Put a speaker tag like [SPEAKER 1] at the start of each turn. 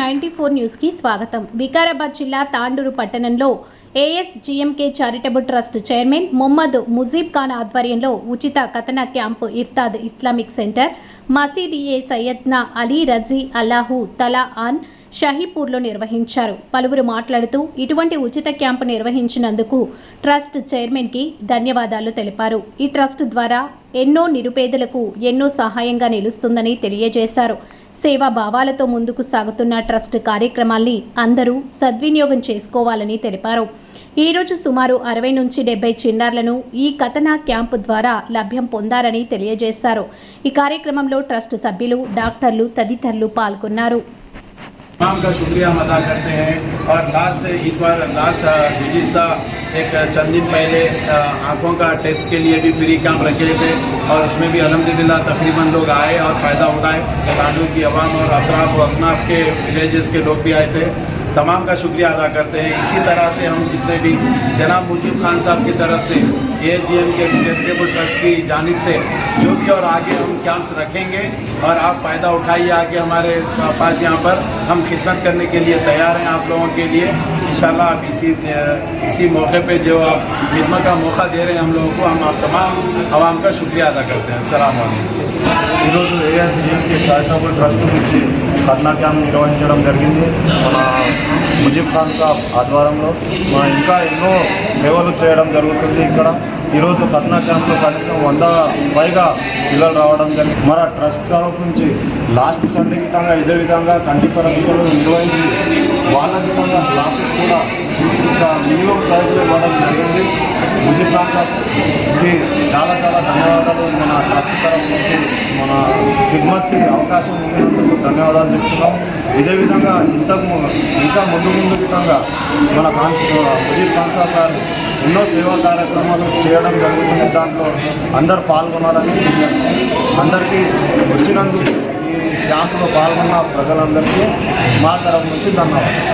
[SPEAKER 1] Ninety four న్యూస్కి స్వాగతం. వికారాబాద్ జిల్లా తాండూరు పట్టణంలో ASGMK charitable trust chairman Mohammed Mujeeb Khan ఆధ్వర్యంలో ఉచిత కథన క్యాంపు ఇఫ్తాద్ ఇస్లామిక్ సెంటర్ మసీద్ ఏ సయ్యద్నా అలీ రజీ అల్లాహు తలా ఆన్ షహీపూర్లో నిర్వహించారు. పలువురు మాట్లాడుతూ ఇటువంటి ఉచిత క్యాంపు నిర్వహించినందుకు ట్రస్ట్ చైర్మన్కి ధన్యవాదాలు తెలిపారు. ఈ ట్రస్ట్ ద్వారా ఎన్నో నిరుపేదలకు ఎన్నో సహాయంగా నిలుస్తుందని తెలియజేశారు. సేవా భావాలతో ముందుకు సాగుతున్న ట్రస్ట్ కార్యక్రమాల్ని అందరూ సద్వినియోగం చేసుకోవాలని తెలిపారు. ఈ రోజు సుమారు అరవై నుంచి డెబ్బై చిన్నారులను ఈ కథన క్యాంపు ద్వారా లభ్యం పొందారని తెలియజేశారు. ఈ కార్యక్రమంలో ట్రస్ట్ సభ్యులు డాక్టర్లు తదితరులు పాల్గొన్నారు.
[SPEAKER 2] तमाम का शुक्रिया हम अदा करते हैं। और लास्ट इस बार लास्ट गुजश्ता एक चंद दिन पहले आँखों का टेस्ट के लिए भी फ्री कैंप रखे थे और उसमें भी अलहमदिल्ला तकरीबन लोग आए और फ़ायदा उठाए। तांडू की आवाम और अतराफ और अफनाफ के विलेजेस के लोग भी आए थे। तमाम का शुक्रिया अदा करते हैं। इसी तरह से हम जितने भी जनाब मुजीब खान साहब की तरफ़ से A G M K charitable trust की जानब से जो भी और आगे हम कैंप्स रखेंगे और आप फ़ायदा उठाइए आगे हमारे पास यहाँ पर हम खिदमत करने के लिए तैयार हैं आप लोगों के लिए इंशाल्लाह आप इसी इसी मौके पे जो आप खिदमत का मौका दे रहे हैं हम लोगों को हम आप तमाम आवाम का शुक्रिया अदा करते हैं असल
[SPEAKER 3] ఈరోజు ఏఎన్జిఎంకి చారిటబుల్ ట్రస్ట్ నుంచి కర్ణా క్యాంప్ నిర్వహించడం జరిగింది మన ముజీబ్ ఖాన్ సాబ్ ఆధ్వర్యంలో మన ఇంకా ఎన్నో సేవలు చేయడం జరుగుతుంది ఇక్కడ. ఈరోజు కర్ణా క్యాంప్లో కనీసం వంద పైగా పిల్లలు రావడం జరిగింది. మన ట్రస్ట్ తరఫు నుంచి లాస్ట్ సండే విధంగా ఇదే విధంగా కంటి పరీక్షలు నిర్వహించి వాళ్ళ విధంగా క్లాసెస్ కూడా ఇంకా మినిమం ప్రైజ్లో ఇవ్వడం జరిగింది. ముజీబ్ ఖాన్ చాలా చాలా ధన్యవాదాలు. మన ట్రస్ట్ తరఫు నుంచి మన హిమ్మత్కి అవకాశం ఇచ్చినందుకు ధన్యవాదాలు చెప్తున్నాం. ఇదే విధంగా ఇంతకు ఇంకా ముందు ముందు విధంగా మన ఖాన్ ముజీబ్ ఖాన్ గారు ఎన్నో సేవా కార్యక్రమాలు చేయడం జరుగుతుంది. దాంట్లో అందరు పాల్గొనాలని అందరికీ వచ్చినందుకు ఈ క్యాంపులో పాల్గొన్న ప్రజలందరికీ మా తరఫు నుంచి ధన్యవాదాలు.